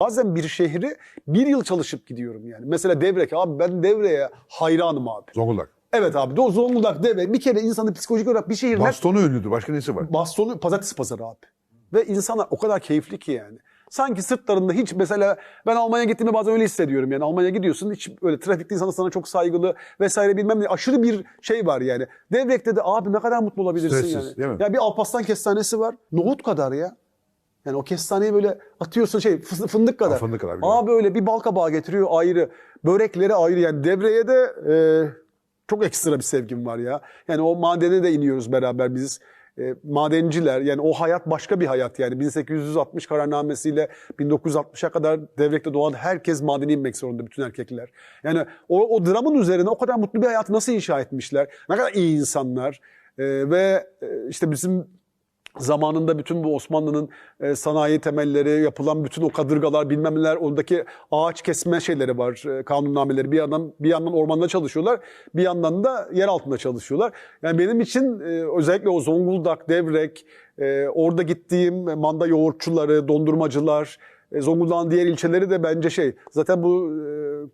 Bazen bir şehri bir yıl çalışıp gidiyorum yani. Mesela Devrek abi ben Devre'ye hayranım abi. Zonguldak. Evet abi o Zonguldak Devre bir kere insanı psikolojik olarak bir şehir ne Bastonu ünlüdür. Başka nesi var? bastonu pazartesi pazarı abi. Ve insanlar o kadar keyifli ki yani. Sanki sırtlarında hiç mesela ben Almanya'ya gittiğimde bazen öyle hissediyorum yani. Almanya'ya gidiyorsun hiç öyle trafikte insanlar sana çok saygılı vesaire bilmem ne aşırı bir şey var yani. Devrek'te de abi ne kadar mutlu olabilirsin Stressiz, yani. değil mi? Ya bir Alpaslan kestanesi var. Nohut kadar ya. Yani o kestaneyi böyle atıyorsun şey fı- fındık kadar. Ha, fındık kadar, biliyorum. Abi öyle bir bal kabağı getiriyor ayrı. Börekleri ayrı yani Devre'ye de e, çok ekstra bir sevgim var ya. Yani o madene de iniyoruz beraber biz. E, madenciler yani o hayat başka bir hayat yani 1860 kararnamesiyle 1960'a kadar devrekte doğan herkes madene inmek zorunda bütün erkekler. Yani o, o dramın üzerine o kadar mutlu bir hayatı nasıl inşa etmişler? Ne kadar iyi insanlar. E, ve e, işte bizim zamanında bütün bu Osmanlı'nın e, sanayi temelleri, yapılan bütün o kadırgalar, bilmem neler, ondaki ağaç kesme şeyleri var, e, kanunnameleri. Bir yandan bir yandan ormanda çalışıyorlar, bir yandan da yer altında çalışıyorlar. Yani benim için e, özellikle o Zonguldak, Devrek, e, orada gittiğim manda yoğurtçuları, dondurmacılar, e, Zonguldak'ın diğer ilçeleri de bence şey. Zaten bu e,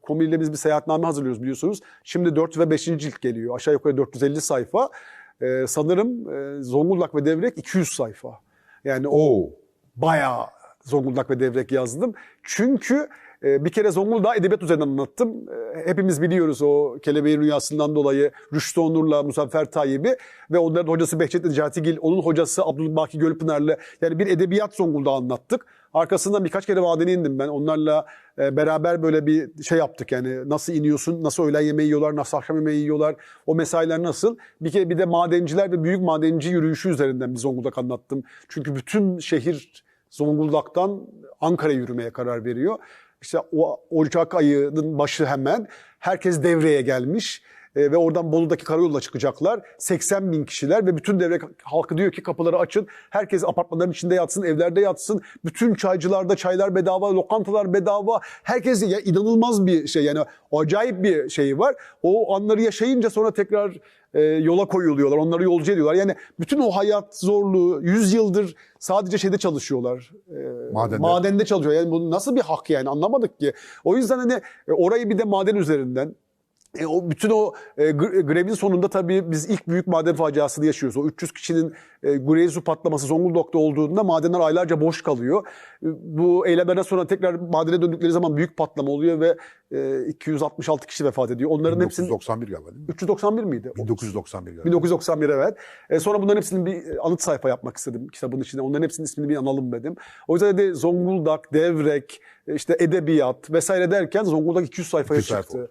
konuyla biz bir seyahatname hazırlıyoruz biliyorsunuz. Şimdi 4 ve 5. cilt geliyor. Aşağı yukarı 450 sayfa. Ee, sanırım e, Zonguldak ve Devrek 200 sayfa. Yani o bayağı Zonguldak ve Devrek yazdım. Çünkü e, bir kere Zonguldak edebiyat üzerinden anlattım. E, hepimiz biliyoruz o kelebeğin rüyasından dolayı Rüştü Onur'la Muzaffer Tayyip'i ve onların hocası Behçet Necatigil, onun hocası Abdülbaki Gölpınar'la yani bir edebiyat Zonguldak'ı anlattık. Arkasından birkaç kere vadene indim ben. Onlarla e, beraber böyle bir şey yaptık yani nasıl iniyorsun, nasıl öğlen yemeği yiyorlar, nasıl akşam yemeği yiyorlar, o mesailer nasıl? Bir kere bir de madenciler ve büyük madenci yürüyüşü üzerinden bir Zonguldak anlattım. Çünkü bütün şehir Zonguldak'tan Ankara'ya yürümeye karar veriyor. İşte o Ocak ayının başı hemen herkes devreye gelmiş. E, ve oradan Bolu'daki karayoluna çıkacaklar. 80 bin kişiler ve bütün devre halkı diyor ki kapıları açın. Herkes apartmanların içinde yatsın, evlerde yatsın. Bütün çaycılarda çaylar bedava, lokantalar bedava. Herkes ya inanılmaz bir şey yani acayip bir şey var. O anları yaşayınca sonra tekrar e, yola koyuluyorlar. Onları yolcu ediyorlar. Yani bütün o hayat zorluğu 100 yıldır sadece şeyde çalışıyorlar. E, Madende. Madende çalışıyor. Yani bu nasıl bir hak yani anlamadık ki. O yüzden hani e, orayı bir de maden üzerinden e, o bütün o e, gre- grevin sonunda tabii biz ilk büyük maden faciasını yaşıyoruz. O 300 kişinin e, Gurezu patlaması Zonguldak'ta olduğunda madenler aylarca boş kalıyor. E, bu eylemlerden sonra tekrar madene döndükleri zaman büyük patlama oluyor ve e, 266 kişi vefat ediyor. Onların hepsinin 1991 galiba değil mi? 391 miydi? 1991 galiba. 1991 evet. E, sonra bunların hepsinin bir e, anıt sayfa yapmak istedim kitabın içinde. Onların hepsinin ismini bir analım dedim. O yüzden de Zonguldak, Devrek, e, işte edebiyat vesaire derken Zonguldak 200 sayfaya 200 sayfa çıktı. oldu.